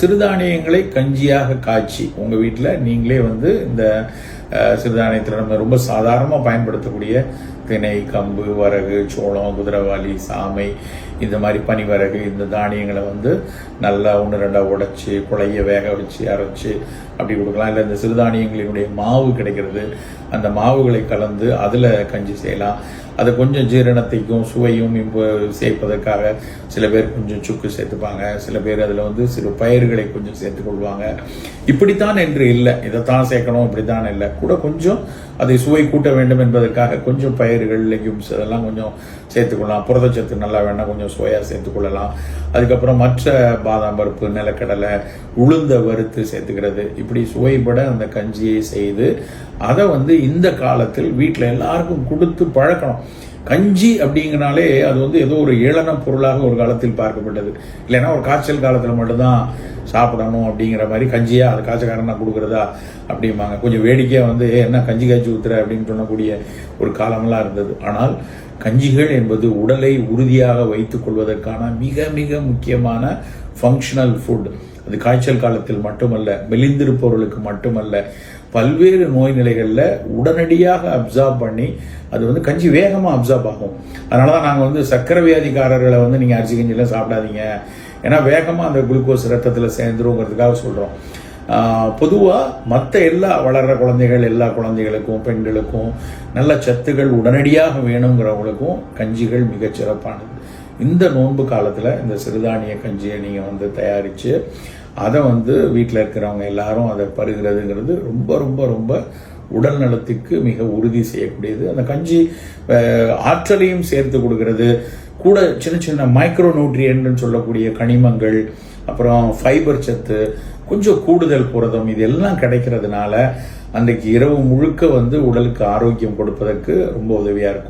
சிறுதானியங்களை கஞ்சியாக காய்ச்சி உங்கள் வீட்டில் நீங்களே வந்து இந்த சிறுதானியத்தில் நம்ம ரொம்ப சாதாரணமாக பயன்படுத்தக்கூடிய திணை கம்பு வரகு சோளம் குதிரவாளி சாமை இந்த மாதிரி பனிவரகு இந்த தானியங்களை வந்து நல்லா ஒன்று ரெண்டாக உடைச்சி குழைய வேக வச்சு அரைச்சி அப்படி கொடுக்கலாம். இல்லை இந்த சிறுதானியங்களினுடைய மாவு கிடைக்கிறது அந்த மாவுகளை கலந்து அதில் கஞ்சி செய்யலாம். அது கொஞ்சம் ஜீரணத்தைக்கும் சுவையும் இப்போ சேர்ப்பதற்காக சில பேர் கொஞ்சம் சுக்கு சேர்த்துப்பாங்க. சில பேர் அதில் வந்து சிறு பயிர்களை கொஞ்சம் சேர்த்துக்கொள்வாங்க இப்படித்தான் என்று இல்லை. இதைத்தான் சேர்க்கணும் இப்படித்தான் இல்லை. கூட கொஞ்சம் அதை சுவை கூட்ட வேண்டும் என்பதற்காக கொஞ்சம் பயிர்கள் லெக்யூம்ஸ் அதெல்லாம் கொஞ்சம் சேர்த்துக்கொள்ளலாம் புரதச்சத்து நல்லா வேணா கொஞ்சம் சுவையாக சேர்த்துக்கொள்ளலாம் அதுக்கப்புறம் மற்ற பாதாம் பருப்பு நிலக்கடலை உளுந்த வறுத்து சேர்த்துக்கிறது. இப்படி சுவைப்பட அந்த கஞ்சியை செய்து அதை வந்து இந்த காலத்தில் வீட்டில் எல்லாருக்கும் கொடுத்து பழக்கணும். கஞ்சி அப்படிங்கிறனாலே அது வந்து ஏதோ ஒரு ஏளன பொருளாக ஒரு காலத்தில் பார்க்கப்பட்டது. இல்லைன்னா ஒரு காய்ச்சல் காலத்தில் மட்டும்தான் சாப்பிடணும் அப்படிங்கிற மாதிரி கஞ்சியா அது காய்ச்சக்காரனா கொடுக்குறதா அப்படிம்பாங்க. கொஞ்சம் வேடிக்கையாக வந்து என்ன கஞ்சி காய்ச்சி ஊத்துற? அப்படின்னு சொல்லக்கூடிய ஒரு காலமெல்லாம் இருந்தது. ஆனால் கஞ்சிகள் என்பது உடலை உறுதியாக வைத்துக் கொள்வதற்கான மிக மிக முக்கியமான ஃபங்க்ஷனல் ஃபுட் அது காய்ச்சல் காலத்தில் மட்டுமல்ல மெலிந்திருப்பவர்களுக்கு மட்டுமல்ல பல்வேறு நோய் நிலைகளில் உடனடியாக அப்சார்ப் பண்ணி அது வந்து கஞ்சி வேகமாக அப்சார்ப் ஆகும். அதனால தான் நாங்கள் வந்து சக்கரை வியாதிக்காரர்களை வந்து நீங்கள் அரிசி கஞ்சிலாம் சாப்பிடாதீங்க. ஏன்னா வேகமாக அந்த குளுக்கோஸ் ரத்தத்தில் சேர்ந்துருங்கிறதுக்காக சொல்கிறோம் பொதுவாக மற்ற எல்லா வளர்கிற குழந்தைகள் எல்லா குழந்தைகளுக்கும் பெண்களுக்கும் நல்ல சத்துகள் உடனடியாக வேணுங்கிறவங்களுக்கும் கஞ்சிகள் மிகச் சிறப்பானது. இந்த நோன்பு காலத்தில் இந்த சிறுதானிய கஞ்சியை நீங்கள் வந்து தயாரித்து அதை வந்து வீட்டில் இருக்கிறவங்க எல்லாரும் அதை பருகிறதுங்கிறது ரொம்ப ரொம்ப ரொம்ப உடல் நலத்துக்கு மிக உறுதி செய்யக்கூடியது. அந்த கஞ்சி ஆற்றலையும் சேர்த்து கொடுக்கறது. கூட சின்ன சின்ன மைக்ரோ நியூட்ரியன்ட்னு சொல்லக்கூடிய கனிமங்கள் அப்புறம் ஃபைபர் சத்து கொஞ்சம் கூடுதல் புரதம் இது எல்லாம் கிடைக்கிறதுனால அன்றைக்கு இரவு முழுக்க வந்து உடலுக்கு ஆரோக்கியம் கொடுப்பதற்கு ரொம்ப உதவியாக இருக்கும்.